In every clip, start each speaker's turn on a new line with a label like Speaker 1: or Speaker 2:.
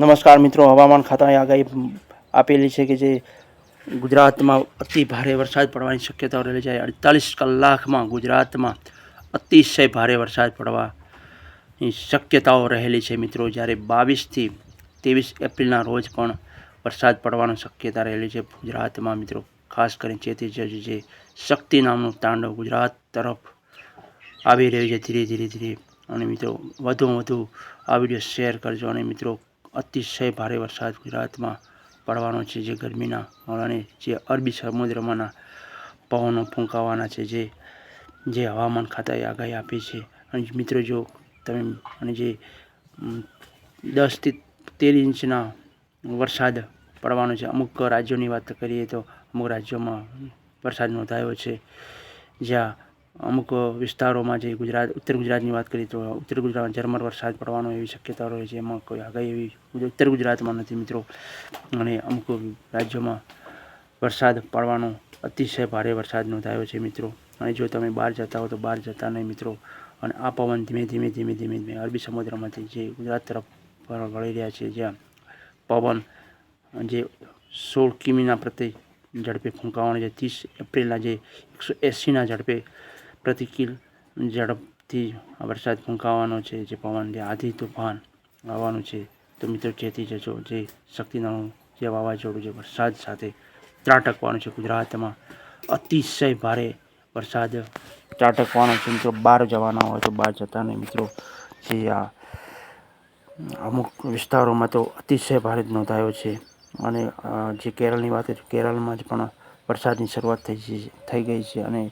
Speaker 1: નમસ્કાર મિત્રો, હવામાન ખાતાએ આગાહી આપેલી છે કે જે ગુજરાતમાં અતિ ભારે વરસાદ પડવાની શક્યતાઓ રહેલી છે. અડતાલીસ કલાકમાં ગુજરાતમાં અતિશય ભારે વરસાદ પડવાની શક્યતાઓ રહેલી છે મિત્રો. જ્યારે બાવીસથી ત્રેવીસ એપ્રિલના રોજ પણ વરસાદ પડવાની શક્યતા રહેલી છે ગુજરાતમાં મિત્રો. ખાસ કરીને ચેતી જજ જે શક્તિ નામનું તાંડવ ગુજરાત તરફ આવી રહ્યું છે ધીરે ધીરે ધીરે. અને મિત્રો, વધુમાં વધુ આ વીડિયો શેર કરજો અને મિત્રો અતિશય ભારે વરસાદ ગુજરાતમાં પડવાનો છે, જે ગરમીના અને જે અરબી સમુદ્રમાંના પવનો ફૂંકાવાના છે, જે જે હવામાન ખાતાએ આગાહી આપી છે. અને મિત્રો, જો તમે, અને જે દસથી તેર ઇંચના વરસાદ પડવાનો છે, અમુક રાજ્યોની વાત કરીએ તો અમુક રાજ્યોમાં વરસાદ નોંધાયો છે, જ્યાં અમુક વિસ્તારોમાં જે ગુજરાત, ઉત્તર ગુજરાતની વાત કરીએ તો ઉત્તર ગુજરાતમાં ઝરમર વરસાદ પડવાનો એવી શક્યતા રહે છે. એમાં કોઈ આગાહી એવી ઉત્તર ગુજરાતમાં નથી મિત્રો. અને અમુક રાજ્યોમાં વરસાદ પડવાનો અતિશય ભારે વરસાદ નોંધાયો છે મિત્રો. અને જો તમે બહાર જતા હો તો બહાર જતા નહીં મિત્રો. અને આ પવન ધીમે ધીમે ધીમે ધીમે ધીમે અરબી સમુદ્રમાંથી જે ગુજરાત તરફ વળી રહ્યા છે, જ્યાં પવન જે સોળ કિમીના પ્રતિ ઝડપે ફૂંકાવાનો છે. ત્રીસ એપ્રિલના જે એકસો એંસીના ઝડપે પ્રતિ કિલ ઝડપથી વરસાદ ફૂંકાવાનો છે, જે પવન જે આધી તોફાન આવવાનું છે. તો મિત્રો ચેતી જજો, જે શક્તિનાનું જે વાવાઝોડું, જે વરસાદ સાથે ત્રાટકવાનું છે ગુજરાતમાં, અતિશય ભારે વરસાદ ત્રાટકવાનો છે. મિત્રો, બહાર જવાના હોય તો બહાર જતા નહીં. મિત્રો, જે આ અમુક વિસ્તારોમાં તો અતિશય ભારે નોંધાયો છે. અને જે કેરળની વાત કેરળમાં જ પણ વરસાદની શરૂઆત થઈ છે, થઈ ગઈ છે. અને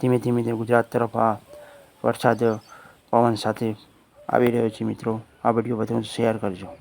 Speaker 1: ધીમે ધીમે ધીમે ગુજરાત તરફ આ વરસાદ પવન સાથે આવી રહ્યો છે મિત્રો. આ વીડિયો વધુ શેર કરજો.